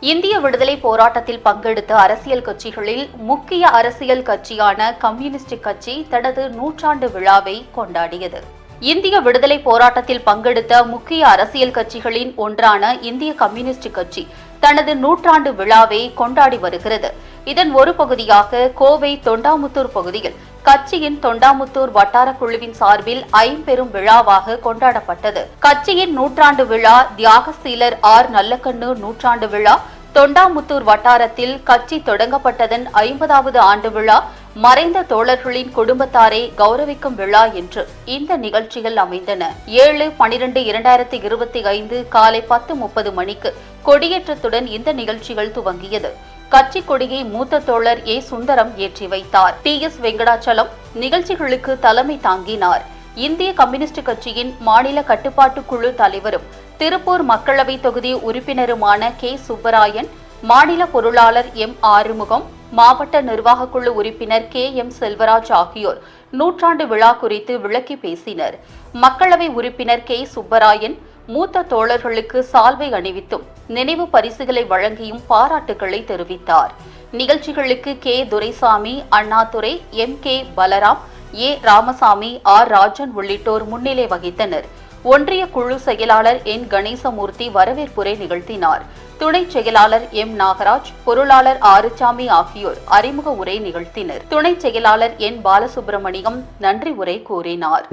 இந்திய விடுதலை போராட்டத்தில் பங்கெடுத்த அரசியல் கட்சிகளில் முக்கிய அரசியல் கட்சியான கம்யூனிஸ்ட் கட்சி தனது நூற்றாண்டு விழாவை கொண்டாடியது. இந்திய விடுதலை போராட்டத்தில் பங்கெடுத்த முக்கிய அரசியல் கட்சிகளின் ஒன்றான இந்திய கம்யூனிஸ்ட் கட்சி தனது நூற்றாண்டு விழாவை கொண்டாடி வருகிறது. இதன் ஒரு பகுதியாக கோவை தொண்டாமுத்தூர் பகுதியில் கட்சியின் தொண்டாமுத்தூர் வட்டார குழுவின் சார்பில் ஐம்பெரும் விழாவாக கொண்டாடப்பட்டது. கட்சியின் நூற்றாண்டு விழா தியாகசீலர் ஆர். நல்லக்கண்ணு நூற்றாண்டு விழா தொண்டாமுத்தூர் வட்டாரத்தில் கட்சி தொடங்கப்பட்டதன் ஐம்பதாவது ஆண்டு விழா மறைந்த தோழர்களின் குடும்பத்தாரை கௌரவிக்கும் விழா என்று இந்த நிகழ்ச்சிகள் அமைந்தன. ஏழு பனிரெண்டு இரண்டாயிரத்தி இருபத்தி ஐந்து காலை பத்து முப்பது மணிக்கு கொடியேற்றத்துடன் இந்த நிகழ்ச்சிகள் துவங்கியது. கட்சி கொடியை மூத்த தோழர் ஏ. சுந்தரம் ஏற்றி வைத்தார். D S. வெங்கடாச்சலம் நிகழ்ச்சிகளுக்கு தலைமை தாங்கினார். இந்திய கம்யூனிஸ்ட் கட்சியின் மாநில கட்டுப்பாட்டு குழு தலைவரும் திருப்பூர் மக்களவை தொகுதி உறுப்பினருமான கே. சுப்பராயன் மாநில பொருளாளர் எம். ஆறுமுகம் மாவட்ட நிர்வாகக்குழு உறுப்பினர் கே. எம். செல்வராஜ் ஆகியோர் நூற்றாண்டு விழா குறித்து விளக்கி பேசினர். மக்களவை உறுப்பினர் கே. சுப்பராயன் மூத்த தோழர்களுக்கு சால்வை அணிவித்தும் நினைவு பரிசுகளை வழங்கியும் பாராட்டுகளை தெரிவித்தார். நிகழ்ச்சிகளுக்கு K. Duraisamy Annadurai M. K. Balaram A. Ramasamy R. Rajan உள்ளிட்டோர் முன்னிலை வகித்தனர். ஒன்றிய குழு செயலாளர் என். கணேசமூர்த்தி வரவேற்புரை நிகழ்த்தினார். துணை செயலாளர் எம். நாகராஜ் பொருளாளர் ஆறுசாமி ஆகியோர் அறிமுக உரை நிகழ்த்தினர். துணை செயலாளர் என். பாலசுப்பிரமணியம் நன்றி உரை கூறினார்.